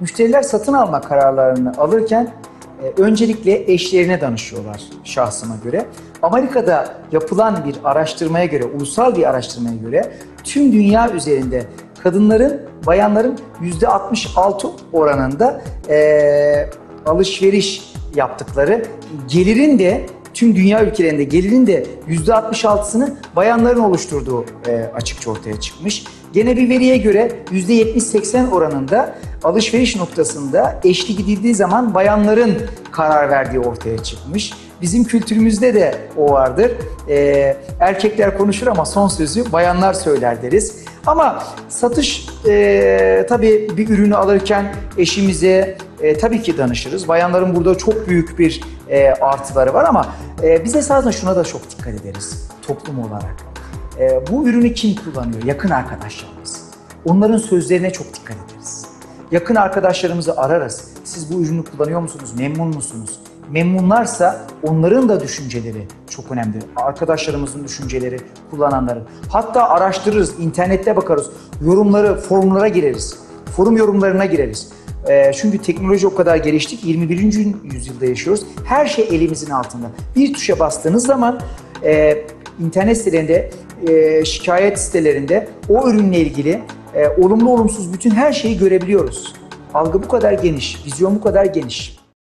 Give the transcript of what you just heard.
Müşteriler satın alma kararlarını alırken e, öncelikle eşlerine danışıyorlar şahsıma göre. Amerika'da yapılan bir araştırmaya göre, ulusal bir araştırmaya göre tüm dünya üzerinde kadınların, bayanların %66 oranında e, alışveriş yaptıkları, gelirin de tüm dünya ülkelerinde gelirin de %66'sını bayanların oluşturduğu e, açıkça ortaya çıkmış. Gene bir veriye göre %70-80 oranında alışveriş noktasında eşli gidildiği zaman bayanların karar verdiği ortaya çıkmış. Bizim kültürümüzde de o vardır. E, erkekler konuşur ama son sözü bayanlar söyler deriz. Ama satış e, tabii bir ürünü alırken eşimize e, tabii ki danışırız. Bayanların burada çok büyük bir e, artıları var ama e, biz esasında şuna da çok dikkat ederiz toplum olarak. E, bu ürünü kim kullanıyor? Yakın arkadaşlarımız. Onların sözlerine çok dikkat ederiz. Yakın arkadaşlarımızı ararız. Siz bu ürünü kullanıyor musunuz? Memnun musunuz? Memnunlarsa onların da düşünceleri çok önemli. Arkadaşlarımızın düşünceleri, kullananların. Hatta araştırırız, internette bakarız. Yorumları, forumlara gireriz. Forum yorumlarına gireriz. Ee, çünkü teknoloji o kadar gelişti ki 21. yüzyılda yaşıyoruz. Her şey elimizin altında. Bir tuşa bastığınız zaman e, internet sitelerinde, e, şikayet sitelerinde o ürünle ilgili e, olumlu olumsuz bütün her şeyi görebiliyoruz. Algı bu kadar geniş, vizyon bu kadar geniş.